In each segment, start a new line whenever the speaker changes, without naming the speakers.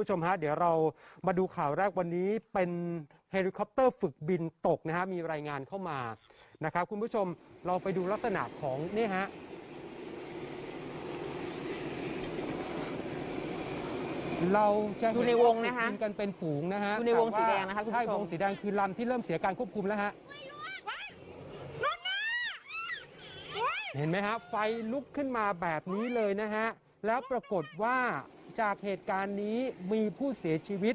ผู้ชมฮะเดี๋ยวเรามาดูข่าวแรกวันนี้เป็นเฮลิคอปเตอร์ฝึกบินตกนะฮะมีรายงานเข้ามานะครับ คุณผู้ชมเราไปดูลักษณะของนี่ฮะเราจะเห็
ดูในวงนะคะ
ฝึกบิกันเป็นฝูงนะฮะ
ดูในวง
ต่า
สีแดงนะคะคุณผู้ชม
ใช่วงสีแดงคือลำที่เริ่มเสียการควบคุมแล้วฮะเห็นไหมฮะไฟลุกขึ้นมาแบบนี้เลยนะฮะแล้วปรากฏว่า จากเหตุการณ์นี้มีผู้เสียชีวิต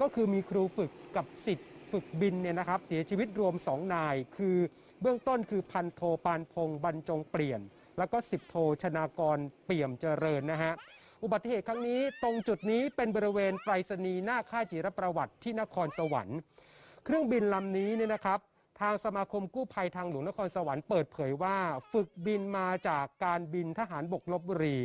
ก็คือมีครูฝึกกับสิทธิ์ฝึกบินเนี่ยนะครับ เสียชีวิตรวม2นาย คือเบื้องต้นคือพันโทปานพงบรรจงเปลี่ยน แล้วก็สิบโทชนากรเปี่ยมเจริญนะฮะอุบัติเหตุครั้งนี้ตรงจุดนี้เป็นบริเวณไปรษณีย์หน้าค่ายจิรประวัติที่นครสวรรค์ เครื่องบินลำนี้เนี่ยนะครับ ทางสมาคมกู้ภัยทางหลวงนครสวรรค์เปิดเผยว่า ฝึกบินมาจากการบินทหารบกลบบุรี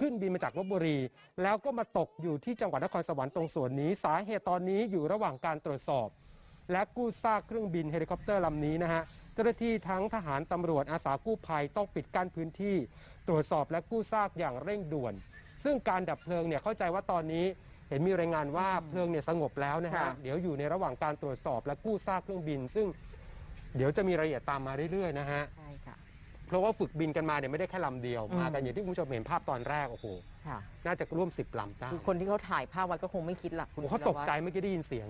ขึ้นบินมาจากลบบุรี แล้วก็มาตกอยู่ที่จังหวัดนครสวรรค์ตรงส่วนนี้ สาเหตุตอนนี้อยู่ระหว่างการตรวจสอบ และกู้ซากเครื่องบินเฮลิคอปเตอร์ลำนี้นะฮะเจ้าหน้าที่ทั้งทหารตำรวจอาสากู้ภัยต้องปิดกั้นพื้นที่ ตรวจสอบและกู้ซากอย่างเร่งด่วน ซึ่งการดับเพลิงเนี่ยเข้าใจว่าตอนนี้เห็นมีรายงานว่าเพลิงเนี่ยสงบแล้วนะฮะ
ค่ะ
เดี๋ยวอยู่ในระหว่างการตรวจสอบและกู้ซากเครื่องบิน ซึ่งเดี๋ยวจะมีรายละเอียดตามมาเรื่อยๆนะฮะ
ใช่ค่ะ
เพราะว่าฝึกบินกันมาเนี่ยไม่ได้แค่ลำเดียว
อืม
มากันอย่างที่คุณผู้ชมเห็นภาพตอนแรกโอ้โห
ค่ะ
น่าจะร่วมสิบลำได้
คือคนที่เขาถ่ายภาพไว้ก็คงไม่คิดหลักคุณ
โอ้เขาตกใจเมื่อกี้ได้ยินเสียง